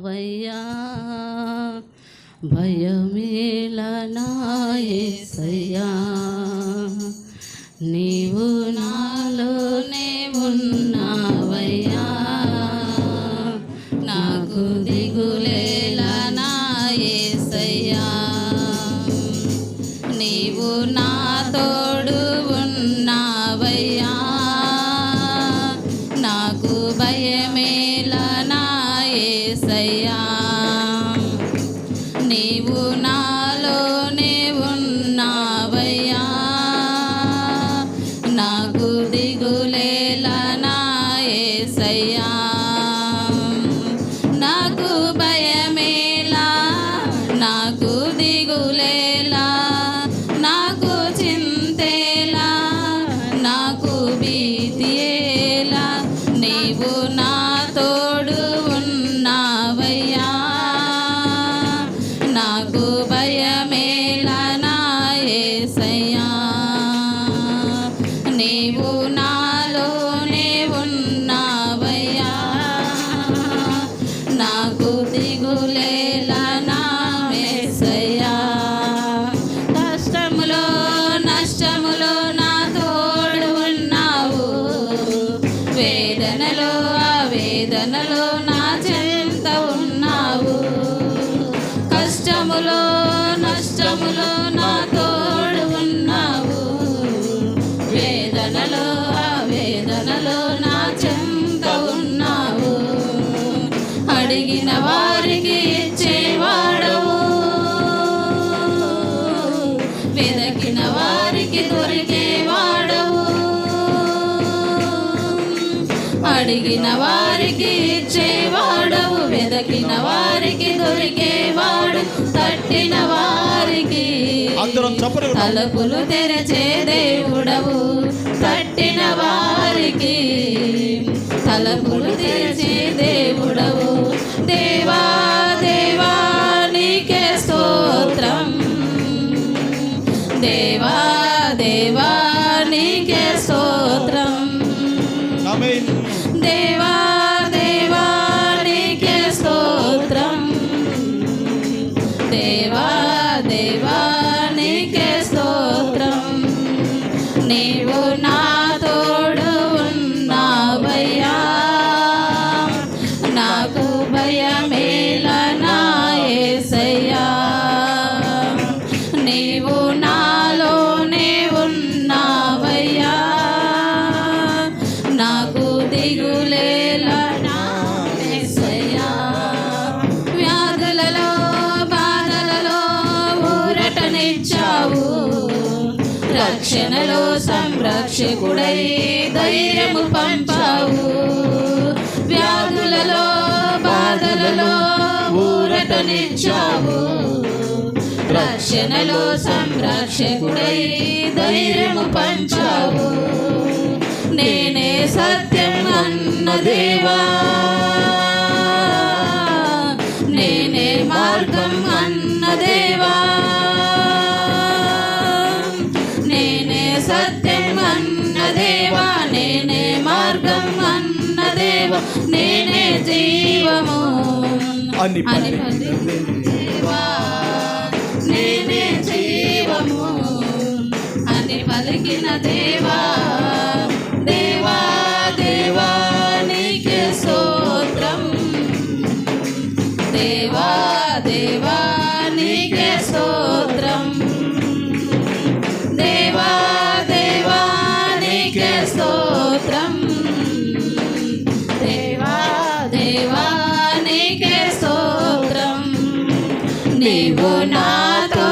ఉన్నావయ్యా భయమేలనాయసయ్యా నీవు నాలోనే ఉన్నావయ్యా నాకు దిగులేలనాయసయ్యా నీవు నా తోడు నీవు నాలోనే ఉన్నావయ్యా. నాకు దిగులేలా నాయసయ్యా నాకు కష్టములో నష్టములో నా తోడు ఉన్నావు. వేదనలో ఆ వేదనలో నా చెంత ఉన్నావు. అడిగిన వారికి ఇచ్చేవాడవు. వెదకిన వారికి దొరికేవాడవు. అడిగిన వారికి ఇచ్చేవాడు వెదకిన వారికి దొరికేవాడు తట్టిన వారికి. తలుపులు తెరచే దేవుడవు తట్టిన వారికి తలుపులు తెరచే నీకే స్తోత్రం. నీవు నా తోడు ఉన్నావయ్యా. నాకు భయమేలా నా యేసయ్యా నీవు నాలోనే ఉన్నావయ్యా నాకు దిగులేలా రక్షణలో సంరక్షకుడై ధైర్యము పంపావు. వ్యాధులలో బాధలలో ఊరటనిచ్చావు రక్షణలో సంరక్షకుడై ధైర్యము పంచావు. నేనే సత్యం అన్న దేవా. నేనే సత్యం అన్న దేవా నేనే మార్గం అన్న దేవా నేనే జీవము అని దేవా నేనే జీవము. అని పలికిన దేవా. స్తోత్రం. దేవా దేవా నీకే స్తోత్రం. నీవు నాతో